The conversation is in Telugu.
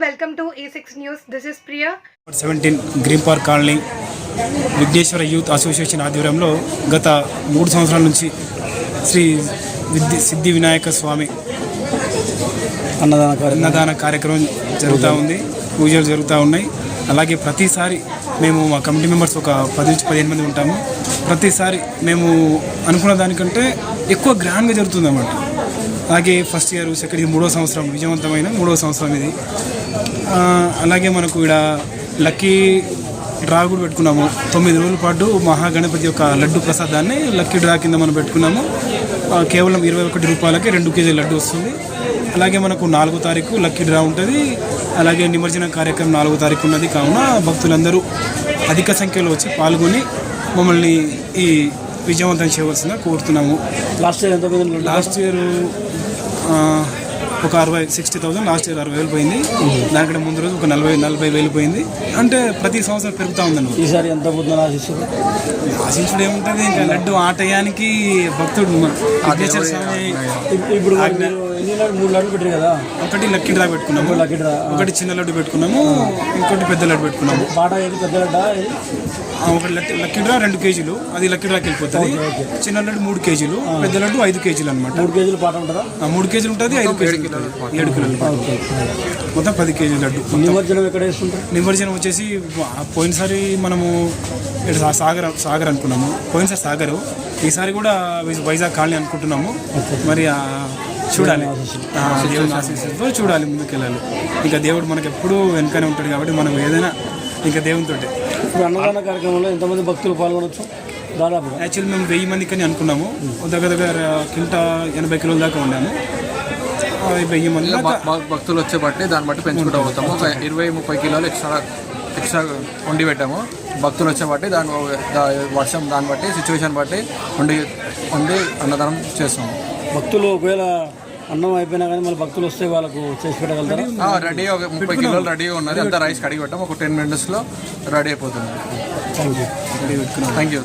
welcome to A6 News. This is Priya. Seventeen green park colony Vighneshwara youth association ఆధ్వర్యంలో గత మూడు సంవత్సరాల నుంచి శ్రీ విద్య సిద్ధి వినాయక స్వామి అన్నదాన కార్యక్రమం. అన్నదాన కార్యక్రమం జరుగుతూ ఉంది. పూజలు జరుగుతూ ఉన్నాయి. అలాగే ప్రతిసారి మేము మా కమిటీ మెంబర్స్ ఒక పది నుంచి పదిహేను మంది ఉంటాము. ప్రతిసారి మేము అనుకున్న దానికంటే ఎక్కువ గ్రాండ్గా జరుగుతుంది అన్నమాట అలాగే ఫస్ట్ ఇయర్ సెకండ్ ఇయర్ మూడో సంవత్సరం విజయవంతమైన మూడో సంవత్సరం ఇది. అలాగే మనకు ఇక్కడ లక్కీ డ్రా కూడా పెట్టుకున్నాము. తొమ్మిది రోజుల పాటు మహాగణపతి యొక్క లడ్డు ప్రసాదాన్ని లక్కీ డ్రా కింద మనం పెట్టుకున్నాము. కేవలం ఇరవై ఒకటి రూపాయలకి రెండు కేజీ లడ్డు వస్తుంది. అలాగే మనకు నాలుగో తారీఖు లక్కీ డ్రా ఉంటుంది. అలాగే నిమజ్జన కార్యక్రమం నాలుగో తారీఖు ఉన్నది. కావున భక్తులందరూ అధిక సంఖ్యలో వచ్చి పాల్గొని మమ్మల్ని ఈ విజయవంతం చేయవలసిందిగా కోరుతున్నాము. లాస్ట్ ఇయర్ ఎంత లాస్ట్ ఇయర్ ఒక అరవై సిక్స్టీ థౌసండ్ లాస్ట్ ఇయర్ అరవై వేలు పోయింది. దానికంటే ముందు రోజు ఒక నలభై నలభై వేలు పోయింది. అంటే ప్రతి సంవత్సరం పెరుగుతూ ఉందన్నమాట ఈసారి ఎంత పోతుందని ఆశిస్తారు ఆశించుడు ఏముంటుంది? ఇంకా లడ్డు ఆ టయానికి భక్తుడు విఘ్నేశ్వర స్వామి. ఇప్- ఇప్పుడు మూడు లడ్డు పెట్టారు కదా? ఒకటి లక్కీ డ్రా పెట్టుకున్నాము. లక్కీ డ్రా ఒకటి చిన్న లడ్డు పెట్టుకున్నాము. ఇంకోటి పెద్ద లడ్డు పెట్టుకున్నాము. బాట ఏది? పెద్ద లడ్డా ఒకటి లక్కీ డ్రా రెండు కేజీలు. అది లక్కీ డ్రాకి వెళ్ళిపోతుంది చిన్న లడ్డు మూడు కేజీలు పెద్ద లడ్డు ఐదు కేజీలు అనమాట మూడు కేజీలు పాట ఉంటుందా? మూడు కేజీలు ఉంటుంది ఐదు కేజీలు. ఏడు కిలోలు మొత్తం పది కేజీల లడ్డు నిమజ్జనం ఎక్కడ వేస్తుంటారు నిమజ్జనం వచ్చేసి పోయినసారి మనము ఇక్కడ సాగర్ సాగర్ అనుకున్నాము. పోయినసారి సాగరు. ఈసారి కూడా వైజాగ్ కాలనీ అనుకుంటున్నాము. మరి ఆ చూడాలి. ఆశీస్సులతో చూడాలి ముందుకెళ్ళాలి. ఇంకా దేవుడు మనకి ఎప్పుడూ వెనుకనే ఉంటాడు కాబట్టి మనం ఏదైనా ఇంకా దేవునితో ఇప్పుడు అన్నదాన కార్యక్రమంలో ఎంతమంది భక్తులు పాల్గొనొచ్చు? దాదాపుగా. యాక్చువల్లీ మేము వెయ్యి మందికి అని అనుకున్నాము. దగ్గర దగ్గర కింట ఎనభై కిలోల దాకా ఉన్నాము. ఆ, వెయ్యి మంది భక్తులు వచ్చే బట్టి దాన్ని బట్టి పెంచుకుంటూ పోతాము. ఒక ఇరవై ముప్పై కిలోలు ఎక్స్ట్రా ఎక్స్ట్రా వండి పెట్టాము. భక్తులు వచ్చే బట్టి దాని దా- వర్షం దాన్ని బట్టి సిచ్యువేషన్ బట్టి వండి వండి అన్నదానం చేస్తాము. భక్తులు ఒకవేళ అన్నం అయిపోయినా కానీ మళ్ళీ భక్తులు వస్తే వాళ్ళకు చేసి పెట్టగలుగుతారా? ఆ, రెడీ ఒక ముప్పై కిలోలు రెడీగా ఉన్నది. అంతా రైస్ కడిగి పెట్టాము ఒక టెన్ మినిట్స్లో రెడీ అయిపోతుంది. Thank you thank you